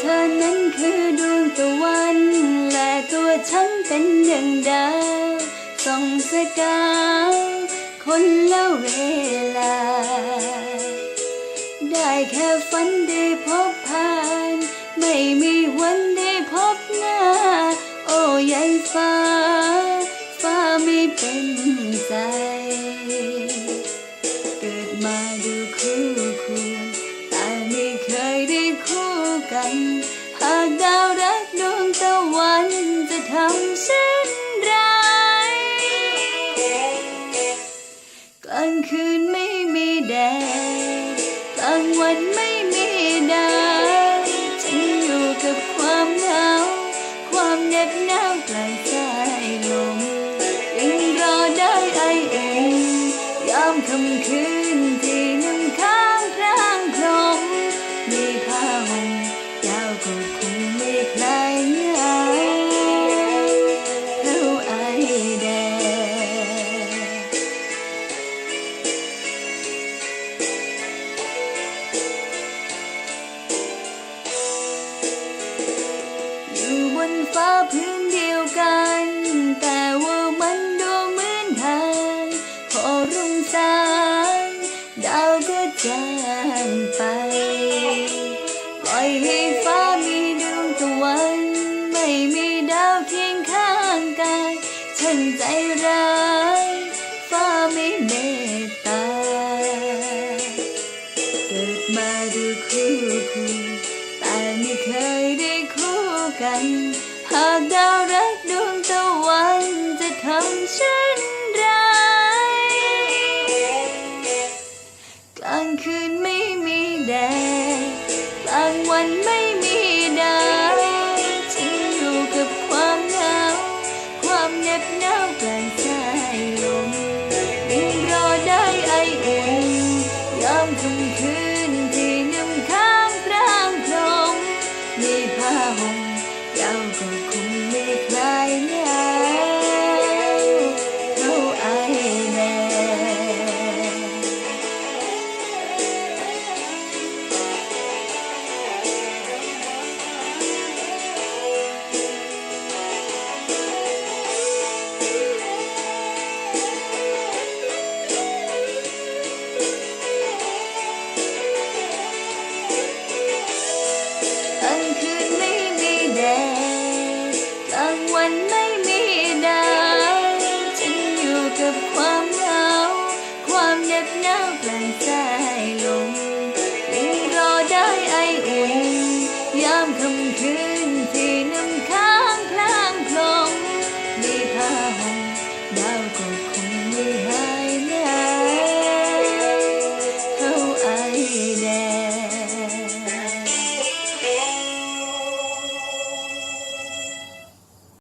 เธอนั้นคือดวงตะวัน และตัวฉันเป็นอย่างดาวส่องสกาวคนละเวลา ได้แค่ฝันได้พบผ่าน ไม่มีวันได้พบหน้า โอ้ยายฟ้า ฟ้าไม่เป็นใจ เคยได้คู่กัน หากดาวรักดวงตะวันจะทำเช่นไรกลางคืนไม่มีแดดกลางวันไม่มีดาวฉันอยู่กับความเหงาความเหน็บหนาวกลางสายลมยังรอได้ไออุ่นยามค่ำคืน พื้นเดียวกัน แต่ว่ามันดูเหมือนทางพอรุ่งสางดาวก็จางไป ปล่อยให้ฟ้ามีดวงตะวัน ไม่มีดาวเคียงข้างกายช่างใจร้าย ฟ้าไม่เมตตา เกิดมาดูคู่คุณแต่ไม่เคยได้คู่กันากดาวรักดวงตะวันจะทำเช่นไรกลางคืนไม่มีแดดกลางวันไม่มีดาวฉันอยู่กับความเหงาความเหน็บหนาวกลางสายลมยังรอได้ไออุ่นยามค่ำคืนที่น้ำค้างพรางพรมมีผ้าห่ม ยาว ลา